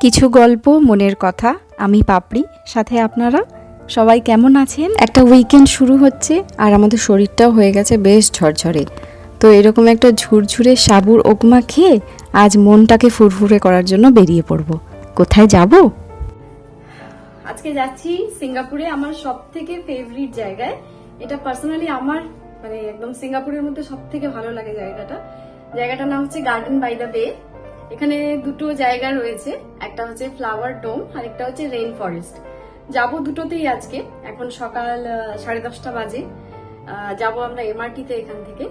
কিছু গল্প, মনের কথা, আমি পাপড়ি, সাথে আপনারা সবাই কেমন আছেন? একটা উইকেন্ড শুরু হচ্ছে আর আমাদের শরীরটাও হয়ে গেছে বেশ ঝরঝরে। তো এরকম একটা ঝুরঝুরে সাবুর ওকমা খেয়ে আজ মনটাকে ফুরফুরে করার জন্য বেরিয়ে পড়ব। কোথায় যাব? আজকে যাচ্ছি সিঙ্গাপুরে, আমার সব থেকে ফেভারিট জায়গায়। এটা পার্সোনালি আমার মানে একদম সিঙ্গাপুরের মধ্যে সব থেকে ভালো লাগে জায়গাটা। জায়গাটার নাম হচ্ছে গার্ডেন বাই দ্য বে এখানে দুটো জায়গা রয়েছে, একটা হচ্ছে ফ্লাওয়ার ডোম আর একটা হচ্ছে রেইন ফরেস্ট যাব দুটোতেই আজকে, এখন সকাল সাড়ে দশটা বাজে। যাব আমরা এমআরটিতে এখান থেকে।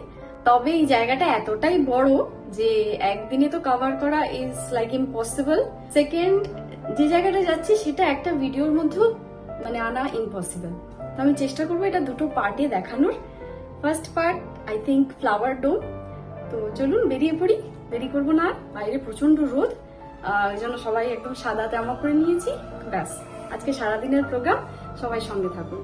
তবে এই জায়গাটা এতটাই বড় যে একদিনে তো কভার করা ইজ লাইক ইম্পসিবল সেকেন্ড যে জায়গাটা যাচ্ছি সেটা একটা ভিডিওর মধ্যেও মানে আনা ইম্পসিবল তো আমি চেষ্টা করব এটা দুটো পার্টে দেখানোর। First part I think flower dome তো চলুন বেরিয়ে পড়ি। দেরি করব না, বাইরে প্রচণ্ড রোদ জন্য সবাই একদম সাদা জামা পরে নিয়েছি, ব্যাস। আজকে সারাদিনের প্রোগ্রাম সবাই সঙ্গে থাকুন।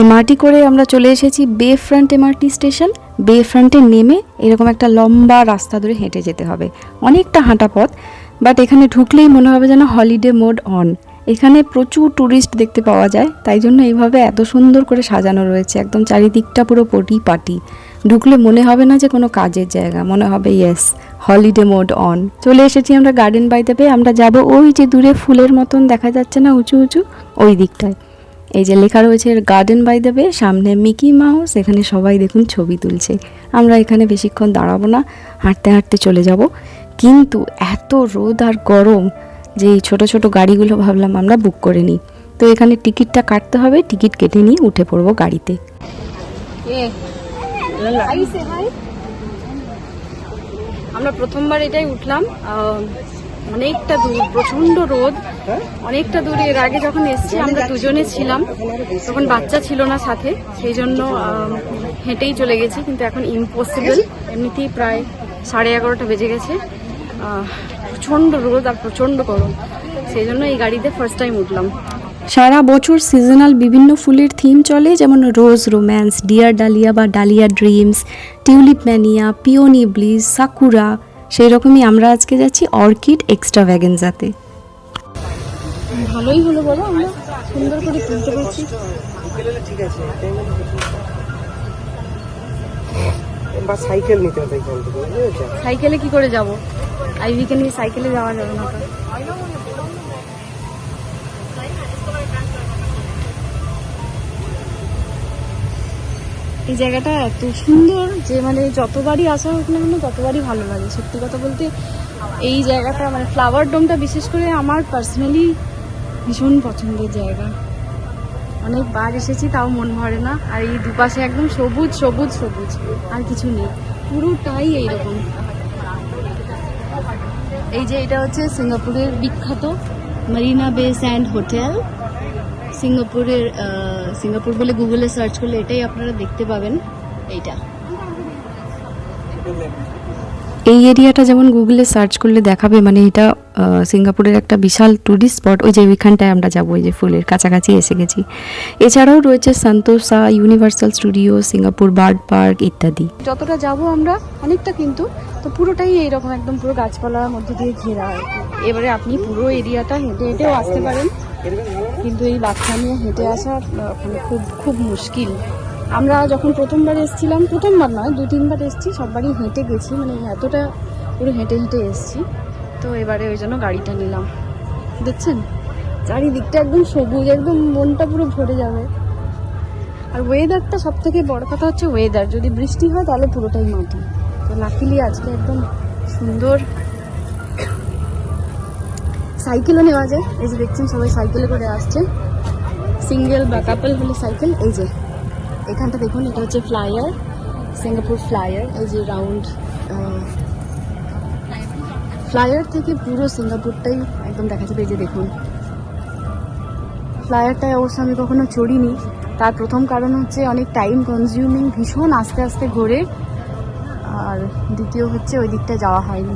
এমআরটি করে আমরা চলে এসেছি বে ফ্রন্ট এমআরটি স্টেশন বে ফ্রন্টে নেমে এরকম একটা লম্বা রাস্তা ধরে হেঁটে যেতে হবে। অনেকটা হাঁটা পথ বাট এখানে ঢুকলেই মনে হবে যেন হলিডে মোড অন এখানে প্রচুর ট্যুরিস্ট দেখতে পাওয়া যায়, তাই জন্য এইভাবে এত সুন্দর করে সাজানো রয়েছে, একদম চারিদিকটা পুরো পটি পাটি। ঢুকলে মনে হবে না যে কোনো কাজের জায়গা, মনে হবে ইয়েস হলিডে মোড অন চলে এসেছি আমরা গার্ডেন বাইতে পেয়ে আমরা যাব ওই যে দূরে ফুলের মতন দেখা যাচ্ছে না উঁচু উঁচু, ওই দিকটায়। এই যে লেখা রয়েছে গার্ডেন বাই দেবে সামনে মিকি মাউস এখানে সবাই দেখুন ছবি তুলছে। আমরা এখানে বেশিক্ষণ দাঁড়াবো না, হাঁটতে হাঁটতে চলে যাব। কিন্তু এত রোদ আর গরম যে এই ছোটো ছোটো গাড়িগুলো ভাবলাম আমরা বুক করে নিই। তো এখানে টিকিটটা কাটতে হবে, টিকিট কেটে নিয়ে উঠে পড়ব গাড়িতে। আমরা প্রথমবার এটাই উঠলাম অনেকটা দূর প্রচণ্ড রোদ। অনেকটা দূর, এর আগে যখন এসছি, আমরা দুজনে ছিলাম। তখন বাচ্চা ছিল না সাথে, সেই জন্য হেঁটেই চলে গেছি, কিন্তু এখন ইম্পসিবল এমনিতেই প্রায় সাড়ে এগারোটা বেজে গেছে। আহ, প্রচণ্ড রোদ আর প্রচণ্ড গরম। সেই জন্য এই গাড়িতে ফার্স্ট টাইম উঠলাম। সারা বছর সিজনাল বিভিন্ন ফুলের থিম চলে যেমন রোজ রোম্যান্স ডিয়ার ডালিয়া বা dahlia dreams tulip mania peony bliss sakura সেই রকমই আমরা আজকে যাচ্ছি অর্কিড এক্সট্রা ভ্যাগেন্সাতে ভালোই হলো বলো আমরা সুন্দর করে তুলতে পারছি। বা সাইকেল নিতে হবে এখান থেকে সাইকেলে কি করে যাব? আইভিকে নিয়ে সাইকেলে যাওয়া যাবে না এই জায়গাটা এত সুন্দর যে মানে যতবারই আসা হোক না কেন ততবারই ভালো লাগে। সত্যি কথা বলতে এই জায়গাটা মানে ফ্লাওয়ার ডোমটা বিশেষ করে আমার পার্সোনালি ভীষণ পছন্দের জায়গা। অনেকবার এসেছি, তাও মন ভরে না। আর এই দুপাশে একদম সবুজ সবুজ সবুজ। আর কিছু নেই। পুরোটাই এইরকম। এই যে এটা হচ্ছে সিঙ্গাপুরের বিখ্যাত মারিনা বে স্যান্ড হোটেল। সিঙ্গাপুরের সিঙ্গাপুর বলে গুগলে সার্চ করলে এটাই আপনারা দেখতে পাবেন। এইটা। এই এরিয়াটা যেমন গুগলে সার্চ করলে দেখাবে মানে এটা সিঙ্গাপুরের একটা বিশাল ট্যুরিস্ট স্পট ওই যে ওইখানটায় আমরা যাব ওই যে ফুলের কাছাকাছি এসে গেছি। এছাড়াও রয়েছে Sentosa Universal studio Singapore bird park ইত্যাদি। যতটা যাব আমরা, অনেকটা কিন্তু, তো পুরোটাই এইরকম একদম পুরো গাছপালার মধ্যে দিয়ে ঘেরা হয় এবারে আপনি পুরো এরিয়াটা হেঁটে হেঁটেও আসতে পারেন, কিন্তু এই বাচ্চা নিয়ে হেঁটে আসা মানে খুব খুব মুশকিল। আমরা যখন প্রথমবার এসেছিলাম, প্রথমবার নয়, দু তিনবার এসেছি, সববারই হেঁটে গেছি মানে এতটা পুরো হেঁটে হেঁটে এসেছি। তো এবারে ওই জন্য গাড়িটা নিলাম। দেখছেন? চারিদিকটা একদম সবুজ, একদম মনটা পুরো ভরে যাবে। আর ওয়েদারটা সব থেকে বড় কথা হচ্ছে ওয়েদার যদি বৃষ্টি হয়, তাহলে পুরোটাই মাটি। তো লাকিলি আজকে একদম সুন্দর সাইকেলও নেওয়া যায়। এই যে দেখছেন, সবাই সাইকেলে করে আসছে। সিঙ্গেল বা কাপল হলে সাইকেল, এই যে। এখানটা দেখুন, এটা হচ্ছে ফ্লায়ার সিঙ্গাপুর ফ্লায়ার এই যে রাউন্ড ফ্লায়ার থেকে পুরো সিঙ্গাপুরটাই একদম দেখা যাবে, এই যে দেখুন। ফ্লায়ারটায় অবশ্য আমি কখনো চড়িনি। তার প্রথম কারণ হচ্ছে অনেক টাইম কনজিউমিং ভীষণ আস্তে আস্তে ঘোরে। আর দ্বিতীয় হচ্ছে ওই দিকটা যাওয়া হয়নি।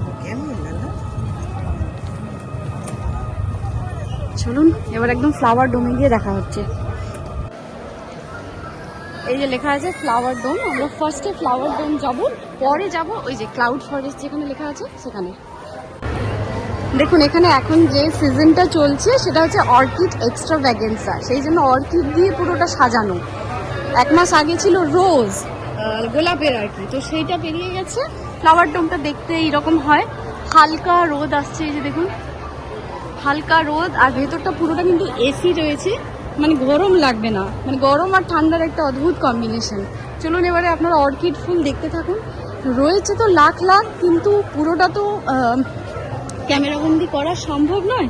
চলুন, এবার একদম ফ্লাওয়ার ডোমে গিয়ে দেখা হচ্ছে। এই যে লেখা আছে ফ্লাওয়ার ডোম আমরা ফার্স্টে ফ্লাওয়ার ডোম যাব, পরে যাব ওই যে ক্লাউড ফরেস্ট যেখানে লেখা আছে সেখানে। দেখুন, এখানে এখন যে সিজনটা চলছে, সেটা হচ্ছে অর্কিড এক্সট্রা ভ্যাগেন্সা সেই জন্য অর্কিড দিয়ে পুরোটা সাজানো। এক মাস আগে ছিল রোজ গোলাপের আর কি, তো সেইটা পেরিয়ে গেছে। ফ্লাওয়ার ডোমটা দেখতে এইরকম হয়। হালকা রোদ আসছে, এই যে দেখুন। হালকা রোদ, আর ভেতরটা পুরোটা কিন্তু এসি রয়েছে। মানে গরম লাগবে না। মানে গরম আর ঠান্ডার একটা অদ্ভুত কম্বিনেশন চলুন এবারে আপনারা অর্কিড ফুল দেখতে থাকুন। রয়েছে তো লাখ লাখ, কিন্তু পুরোটা তো ক্যামেরাবন্দি করা সম্ভব নয়।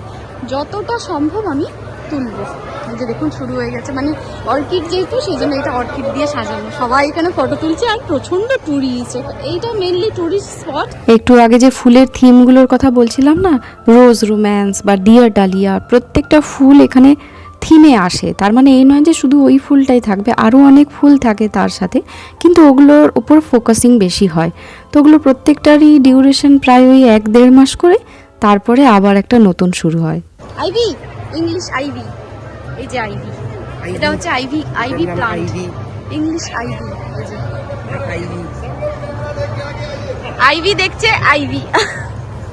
যতটা সম্ভব আমি তুলবো। এই যে দেখুন, শুরু হয়ে গেছে। মানে অর্কিড যেহেতু সেই জন্য এটা অর্কিড দিয়ে সাজানো। সবাই এখানে ফটো তুলছে আর প্রচণ্ড টুরিস্ট এইটা মেনলি টুরিস্ট স্পট একটু আগে যে ফুলের থিমগুলোর কথা বলছিলাম না রোজ রোম্যান্স বা ডিয়ার ডালিয়া প্রত্যেকটা ফুল এখানে থিমে আসে। তার মানে এই নয় যে শুধু ওই ফুলটাই থাকবে আরও অনেক ফুল থাকে তার সাথে কিন্তু ওগুলোর উপর ফোকাসিং বেশি হয়। তো ওগুলো প্রত্যেকটারই ডিউরেশন প্রায় ওই এক দেড় মাস করে তারপরে আবার একটা নতুন শুরু হয়। Ivy English ivy. এই যে আইভি। এটা হচ্ছে ivy ivy plant ivy. English ivy. Ivy. Ivy দেখছে আইভি।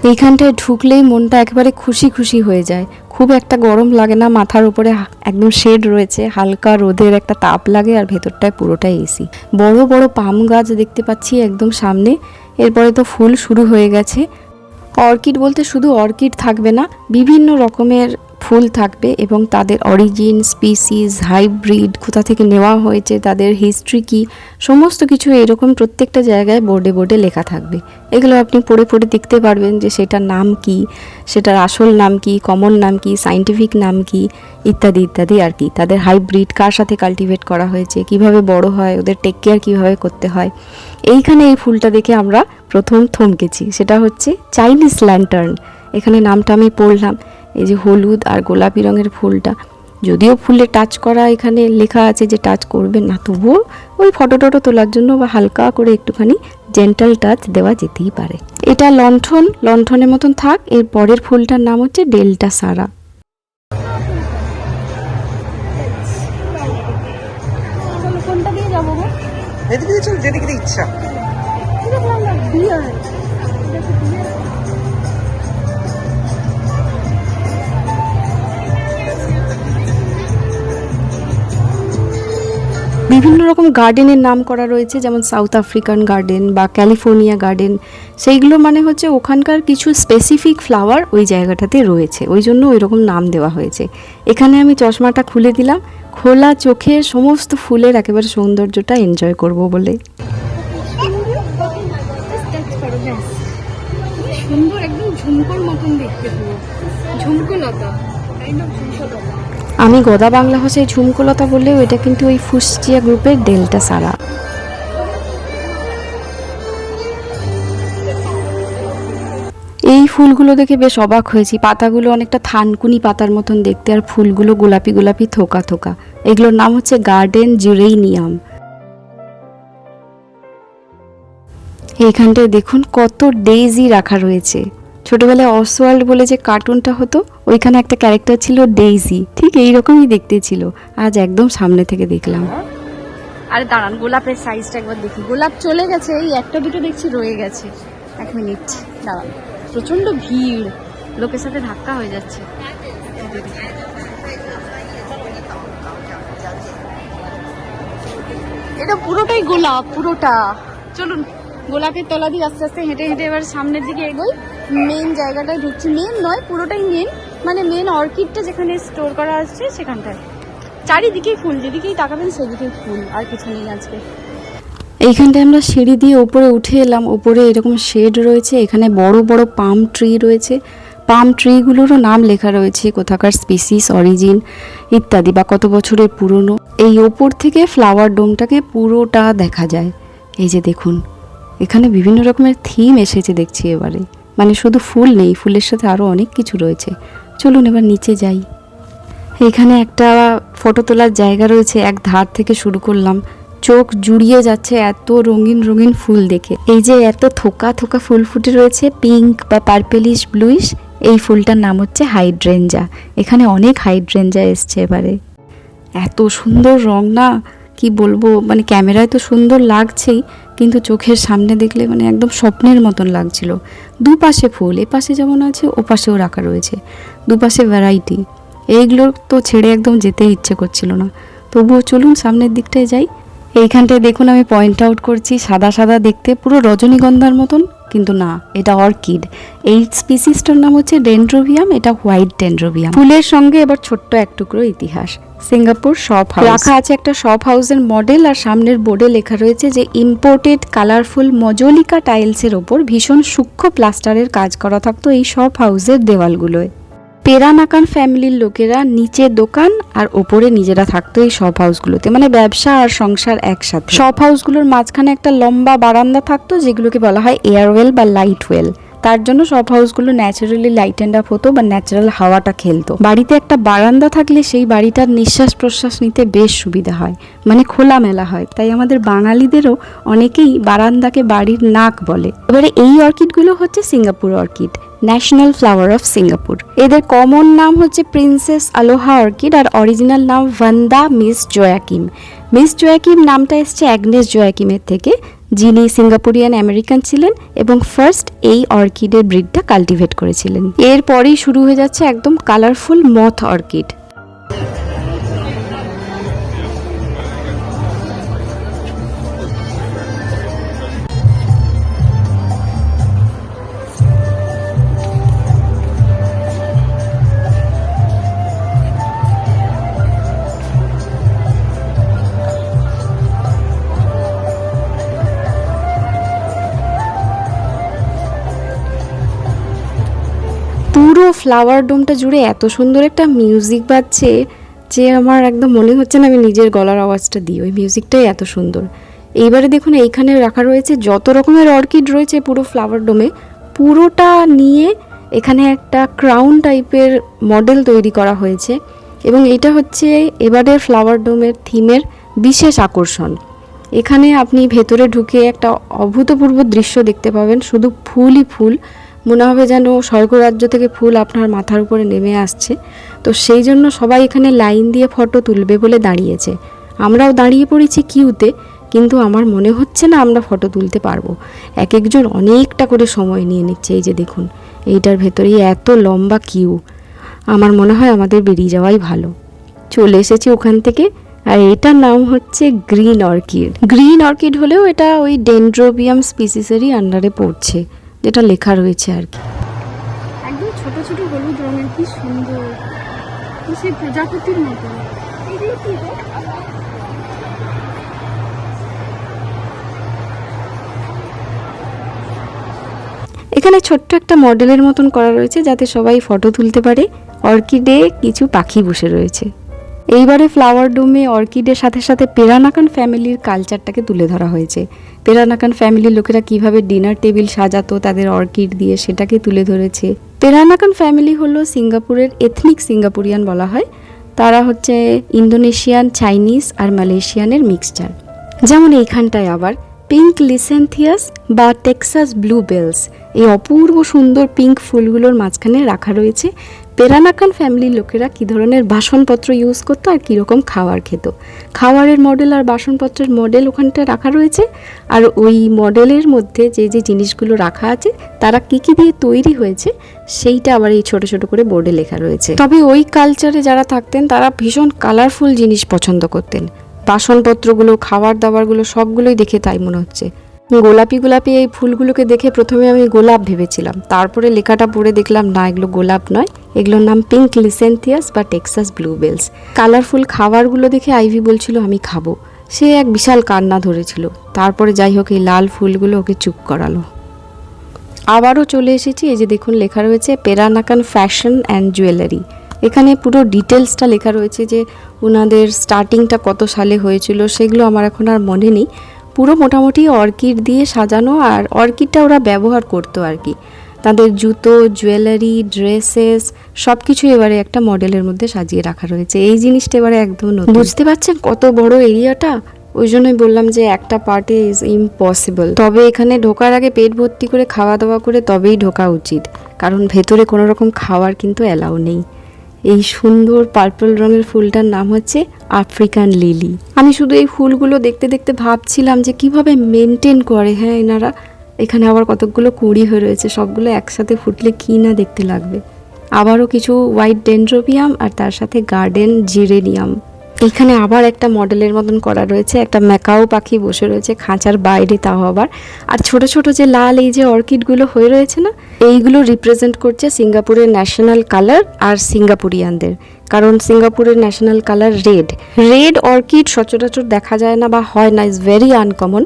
এইখানটায় ঢুকলেই মনটা একেবারে খুশি খুশি হয়ে যায়। খুব একটা গরম লাগে না, মাথার উপরে একদম শেড রয়েছে, হালকা রোদের একটা তাপ লাগে আর ভেতরটায় পুরোটাই এসি বড় বড় পাম গাছ দেখতে পাচ্ছি একদম সামনে, এরপরে তো ফুল শুরু হয়ে গেছে। অর্কিড বলতে শুধু অর্কিড থাকবে না, বিভিন্ন রকমের ফুল থাকবে এবং তাদের অরিজিন স্পিসিস হাইব্রিড কোথা থেকে নেওয়া হয়েছে, তাদের হিস্ট্রি কি, সমস্ত কিছু এরকম প্রত্যেকটা জায়গায় বোর্ডে বোর্ডে লেখা থাকবে। এগুলো আপনি পড়ে পড়ে দেখতে পারবেন যে সেটার নাম কি, সেটার আসল নাম কি কমন নাম কি সাইন্টিফিক নাম কি, ইত্যাদি ইত্যাদি আর কি। তাদের হাইব্রিড কার সাথে কাল্টিভেট করা হয়েছে, কীভাবে বড় হয়, ওদের টেক কেয়ার কীভাবে করতে হয়। এইখানে এই ফুলটা দেখে আমরা প্রথম থমকেছি। সেটা হচ্ছে চাইনিজ ল্যান্টার্ন এখানে নামটা আমি পড়লাম। এই যে হলুদ আর গোলাপি রঙের ফুলটা। যদিও ফুলে টাচ করা এখানে লেখা আছে যে টাচ করবেন না তবুও ওই ফটো টটো তোলার জন্য বা হালকা করে একটুখানি জেন্টাল টাচ দেওয়া যেতেই পারে। এটা লণ্ঠন লণ্ঠনের মতন থাক এর পরের ফুলটার নাম হচ্ছে ডেল্টা সারা। যেদিকে ইচ্ছা। বিভিন্ন রকম গার্ডেনের নাম করা রয়েছে, যেমন সাউথ আফ্রিকান গার্ডেন বা ক্যালিফোর্নিয়া গার্ডেন সেইগুলো মানে হচ্ছে ওখানকার কিছু স্পেসিফিক ফ্লাওয়ার ওই জায়গাটাতে রয়েছে। ওই জন্য ওই রকম নাম দেওয়া হয়েছে। এখানে আমি চশমাটা খুলে দিলাম। খোলা চোখে সমস্ত ফুলের একেবারে সৌন্দর্যটা এনজয় করব বলে। সুন্দর, একদম ঝুমকোর মতন দেখতে ঝুমকো লতা। আমি গদা বাংলা ভাষায় ঝুমকুলতা বললেও এটা কিন্তু ওই ফুসচিয়া গ্রুপের ডেল্টা সারা। এই ফুলগুলো দেখে বেশ অবাক হয়েছি। পাতাগুলো অনেকটা থানকুনি পাতার মতন দেখতে আর ফুলগুলো গোলাপি গোলাপি থোকা থোকা। এগুলোর নাম হচ্ছে গার্ডেন জিউরেনিয়াম এইখানটায় দেখুন কত ডেইজি রাখা রয়েছে। ছোটবেলায় অসওয়াল্ড বলে যে কার্টুনটা হতো, ওইখানে একটা ক্যারেক্টার ছিল ডেইজি। ঠিক এই রকমই দেখতে ছিল। আজ একদম সামনে থেকে দেখলাম। আরে দাঁড়ান, গোলাপের সাইজটা একবার দেখি। গোলাপ চলে গেছে, এই একটা দুটো দেখছি, রয়ে গেছে। এক মিনিট দাঁড়ান। প্রচণ্ড ভিড়। লোকের সাথে ধাক্কা হয়ে যাচ্ছে। এটা পুরোটাই গোলাপ, পুরোটা। চলুন, গোলাপের তলা দিয়ে আস্তে আস্তে হেঁটে হেঁটে এবার সামনের দিকে এগোই। মেন জায়গাটায় ঢুকছি। মেন নয়, পুরোটাই মেন মানে মেন অর্কিডটা যেখানে স্টোর করা আছে সেখানটায়। চারিদিকেই ফুল, যেদিকেই তাকাবেন সেদিকেই ফুল, আর কিছু নেই আজকে। এইখানটায় আমরা সিঁড়ি দিয়ে ওপরে উঠে এলাম। ওপরে এরকম শেড রয়েছে, এখানে বড় বড় পাম ট্রি রয়েছে। পাম ট্রিগুলোরও নাম লেখা রয়েছে, কোথাকার স্পিসিস অরিজিন ইত্যাদি, বা কত বছরের পুরনো। এই ওপর থেকে ফ্লাওয়ার ডোমটাকে পুরোটা দেখা যায়। এই যে দেখুন, এখানে বিভিন্ন রকমের থিম এসেছে দেখছি এবারে। মানে শুধু ফুল নেই, ফুলের সাথে আরও অনেক কিছু রয়েছে। চলুন এবার নিচে যাই। এখানে একটা ফটো তোলার জায়গা রয়েছে, এক ধার থেকে শুরু করলাম। চোখ জুড়িয়ে যাচ্ছে এত রঙিন রঙিন ফুল দেখে। এই যে এত থোকা থোকা ফুল ফুটে রয়েছে, পিঙ্ক বা পার্পেলিশ, ব্লুইশ, এই ফুলটার নাম হচ্ছে হাইড্রেঞ্জা। এখানে অনেক হাইড্রেঞ্জা এসছে এবারে। এত সুন্দর রং না, কি বলব মানে ক্যামেরায় তো সুন্দর লাগছেই কিন্তু চোখের সামনে দেখলে মানে একদম স্বপ্নের মতন লাগছিল। দুপাশে ফুল, এপাশে যেমন আছে, ওপাশেও রাখা রয়েছে। দুপাশে ভ্যারাইটি এইগুলো তো ছেড়ে একদম যেতে ইচ্ছে করছিল না। তবুও চলুন সামনের দিকটায় যাই। এইখানটায় দেখুন আমি পয়েন্ট আউট করছি, সাদা সাদা দেখতে, পুরো রজনীগন্ধার মতন। কিন্তু না, এটা অর্কিড। এই স্পিসিসটার নাম হচ্ছে ডেন্ড্রোভিয়াম, এটা হোয়াইট ডেন্ড্রোভিয়াম। ফুলের সঙ্গে এবার ছোট্ট এক টুকরো ইতিহাস। Singapore shop house. রাখা আছে একটা শপ হাউসের মডেল আর সামনের বোর্ডে লেখা রয়েছে যে, ইম্পোর্টেড কালারফুল মজলিকা টাইলসের ওপর ভীষণ সূক্ষ্ম প্লাস্টারের কাজ করা থাকতো এই শপ হাউসের দেওয়ালগুলোয়। পেরানাকান ফ্যামিলির লোকেরা নিচে দোকান আর ওপরে নিজেরা থাকতো এই শপ হাউসগুলোতে। মানে ব্যবসা আর সংসার একসাথে। শপ হাউসগুলোর মাঝখানে একটা লম্বা বারান্দা থাকতো, যেগুলোকে বলা হয় এয়ারওয়েল বা লাইট ওয়েল তার জন্য শপ হাউসগুলো ন্যাচারালি লাইট অ্যান্ড আপ হতো বা ন্যাচারাল হাওয়াটা খেলতো। বাড়িতে একটা বারান্দা থাকলে সেই বাড়িটার নিঃশ্বাস প্রশ্বাস নিতে বেশ সুবিধা হয় মানে খোলামেলা হয়। তাই আমাদের বাঙালিদেরও অনেকেই বারান্দাকে বাড়ির নাক বলে। এবারে এই অর্কিডগুলো হচ্ছে Singapore orchid national flower of Singapore. এদের কমন নাম হচ্ছে প্রিন্সেস আলোহা অর্কিড আর অরিজিনাল নাম Vanda Miss Joaquim Miss Joaquim নামটা এসছে অ্যাগনেস জোয়াকিমের থেকে। যিনি সিঙ্গাপুরিয়ান আমেরিকান ছিলেন এবং ফার্স্ট এই অর্কিডের ব্রিডটা কাল্টিভেট করেছিলেন। এরপরেই শুরু হয়ে যাচ্ছে একদম কালারফুল মথ অর্কিড ফ্লাওয়ার ডোমটা জুড়ে এত সুন্দর একটা মিউজিক বাজছে যে আমার একদম মনে হচ্ছে না আমি নিজের গলার আওয়াজটা দিই। ওই মিউজিকটাই এত সুন্দর। এইবারে দেখুন, এইখানে রাখা রয়েছে যত রকমের অর্কিড রয়েছে পুরো ফ্লাওয়ার ডোমে পুরোটা নিয়ে এখানে একটা ক্রাউন টাইপের মডেল তৈরি করা হয়েছে এবং এটা হচ্ছে এবারের ফ্লাওয়ার ডোমের থিমের বিশেষ আকর্ষণ। এখানে আপনি ভেতরে ঢুকে একটা অভূতপূর্ব দৃশ্য দেখতে পাবেন, শুধু ফুলই ফুল মনে হবে যেন স্বর্গরাজ্য থেকে ফুল আপনার মাথার উপরে নেমে আসছে। তো সেই জন্য সবাই এখানে লাইন দিয়ে ফটো তুলবে বলে দাঁড়িয়েছে। আমরাও দাঁড়িয়ে পড়েছি কিউতে, কিন্তু আমার মনে হচ্ছে না আমরা ফটো তুলতে পারব। এক একজন অনেকটা করে সময় নিয়ে নিচ্ছে, এই যে দেখুন, এইটার ভেতরেই এত লম্বা কিউ। আমার মনে হয় আমাদের বেরিয়ে যাওয়াই ভালো। চলে এসেছি ওখান থেকে, আর এটার নাম হচ্ছে গ্রিন অর্কিড। গ্রিন অর্কিড হলেও এটা ওই ডেন্ড্রোবিয়াম স্পিসিসেরই আন্ডারে পড়ছে। যেটা লেখা রয়েছে আর কি। একদম ছোট ছোট হলুদ রঙের কি সুন্দর। সেই প্রজাপতির মতো? এখানে ছোট্ট একটা মডেলের মতন করা রয়েছে যাতে সবাই ফটো তুলতে পারে। অর্কিডে কিছু পাখি বসে রয়েছে। এইবারে ফ্লাওয়ার ডোমে অর্কিডের সাথে সাথে পেরানাকান ফ্যামিলির কালচারটাকে তুলে ধরা হয়েছে। পেরানাকান ফ্যামিলির লোকেরা কীভাবে ডিনার টেবিল সাজাতো, তাদের অর্কিড দিয়ে সেটাকে তুলে ধরেছে। পেরানাকান ফ্যামিলি হলো সিঙ্গাপুরের এথনিক সিঙ্গাপুরিয়ান বলা হয়। তারা হচ্ছে ইন্দোনেশিয়ান চাইনিজ আর মালয়েশিয়ানের মিক্সচার যেমন এইখানটায় আবার পিঙ্ক লিসেন্থিয়াস বা টেক্সাস ব্লু বেলস এই অপূর্ব সুন্দর পিঙ্ক ফুলগুলোর মাঝখানে রাখা রয়েছে। পেরানাকান ফ্যামিলির লোকেরা কী ধরনের বাসনপত্র ইউজ করতো আর কীরকম খাওয়ার খেত? খাওয়ারের মডেল আর বাসনপত্রের মডেল ওখানটায় রাখা রয়েছে? আর ওই মডেলের মধ্যে যে যে জিনিসগুলো রাখা আছে, তারা কী কী দিয়ে তৈরি হয়েছে, সেইটা আবার এই ছোট ছোট করে বোর্ডে লেখা রয়েছে। তবে ওই কালচারে যারা থাকতেন, তারা ভীষণ কালারফুল জিনিস পছন্দ করতেন। বাসনপত্রগুলো খাবার দাবারগুলো সবগুলোই দেখে তাই মনে হচ্ছে। গোলাপি গোলাপি এই ফুলগুলোকে দেখে প্রথমে আমি গোলাপ ভেবেছিলাম। তারপরে লেখাটা পড়ে দেখলাম, না, এগুলো গোলাপ নয়। এগুলোর নাম পিঙ্ক লিসেন্থিয়াস বা টেক্সাস ব্লুবেলস কালারফুল খাবারগুলো দেখে আইভি বলছিল, আমি খাব। সে এক বিশাল কান্না ধরেছিল। তারপরে যাই হোক, এই লাল ফুলগুলো ওকে চুপ করালো। আবারও চলে এসেছি, এই যে দেখুন, লেখা রয়েছে পেরানাকান ফ্যাশন অ্যান্ড জুয়েলারি এখানে পুরো ডিটেলসটা লেখা রয়েছে যে ওনাদের স্টার্টিংটা কত সালে হয়েছিল, সেগুলো আমার এখন আর মনে নেই। পুরো মোটামুটি অর্কিড দিয়ে সাজানো, আর অর্কিডটা ওরা ব্যবহার করতো আর কি। তাদের জুতো জুয়েলারি ড্রেসেস সব কিছু এবারে একটা মডেলের মধ্যে সাজিয়ে রাখা রয়েছে। এই জিনিসটা এবারে একদম নতুন। বুঝতে পারছেন কত বড় এরিয়াটা? ওই জন্যই বললাম যে একটা পার্টি ইজ ইম্পসিবল তবে এখানে ঢোকার আগে পেট ভর্তি করে খাওয়া দাওয়া করে তবেই ঢোকা উচিত। কারণ ভেতরে কোনো রকম খাওয়ার কিন্তু অ্যালাউ নেই। এই সুন্দর পার্পল রঙের ফুলটার নাম হচ্ছে আফ্রিকান লিলি আমি শুধু এই ফুলগুলো দেখতে দেখতে ভাবছিলাম যে কীভাবে মেনটেন করে হ্যাঁ এনারা? এখানে আবার কতকগুলো কুড়ি হয়ে রয়েছে, সবগুলো একসাথে ফুটলে কি না দেখতে লাগবে। আবারও কিছু হোয়াইট ডেন্ড্রোবিয়াম আর তার সাথে গার্ডেন জিরেনিয়াম এখানে আবার একটা মডেলের মতন করা রয়েছে, একটা ম্যাকাও পাখি বসে রয়েছে খাঁচার বাইরে তাও আবার। আর ছোট ছোট যে লাল এই যে অর্কিডগুলো হয়ে রয়েছে না, এইগুলো রিপ্রেজেন্ট করছে সিঙ্গাপুরের ন্যাশনাল কালার আর সিঙ্গাপুরিয়ানদের। কারণ সিঙ্গাপুরের national colour red red orchid সচরাচর দেখা যায় না বা হয় না ইজ ভেরি আনকমন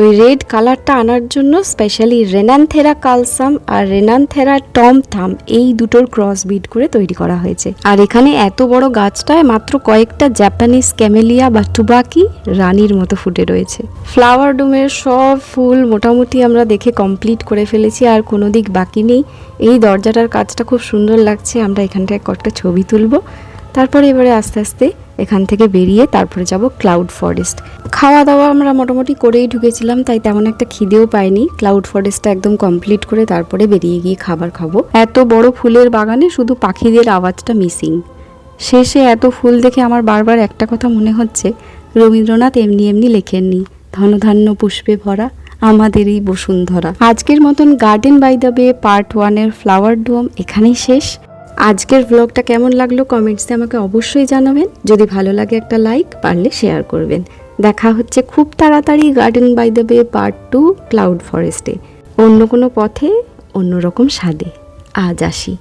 তো এই রেড কালারটা আনার জন্য স্পেশালি রেনানথেরা কালসাম আর রেনানথেরা টম থাম এই দুটোর ক্রস বিট করে তৈরি করা হয়েছে। আর এখানে এত বড় গাছটায় মাত্র কয়েকটা জাপানিজ ক্যামেলিয়া বা টুবাকি রানীর মতো ফুটে রয়েছে। ফ্লাওয়ার ডোমের সব ফুল মোটামুটি আমরা দেখে কমপ্লিট করে ফেলেছি, আর কোনো দিক বাকি নেই। এই দরজাটার কাজটা খুব সুন্দর লাগছে, আমরা এখানটায় কয়েকটা ছবি তুলবো। তারপরে এবারে আস্তে আস্তে এখান থেকে বেরিয়ে তারপরে যাব ক্লাউড ফরেস্ট খাওয়া দাওয়া আমরা মোটামুটি করেই ঢুকেছিলাম, তাই তেমন একটা খিদেও পাইনি। ক্লাউড ফরেস্টটা একদম কমপ্লিট করে তারপরে বেরিয়ে গিয়ে খাবার খাব। এত বড় ফুলের বাগানে শুধু পাখিদের আওয়াজটা মিসিং শেষে এত ফুল দেখে আমার বারবার একটা কথা মনে হচ্ছে, রবীন্দ্রনাথ এমনি এমনি লেখেননি, ধনধান্য পুষ্পে ভরা আমাদের এই বসুন্ধরা। আজকের মতন garden by the bay part ওয়ানের ফ্লাওয়ার ডোম এখানেই শেষ। আজকের ব্লগটা কেমন লাগল কমেন্টসে আমাকে অবশ্যই জানাবেন। যদি ভালো লাগে একটা লাইক পারলে শেয়ার করবেন। দেখা হচ্ছে খুব তাড়াতাড়ি garden by the bay part two cloud ফরেস্টে অন্য কোনো পথে অন্যরকম স্বাদে। আজ আসি।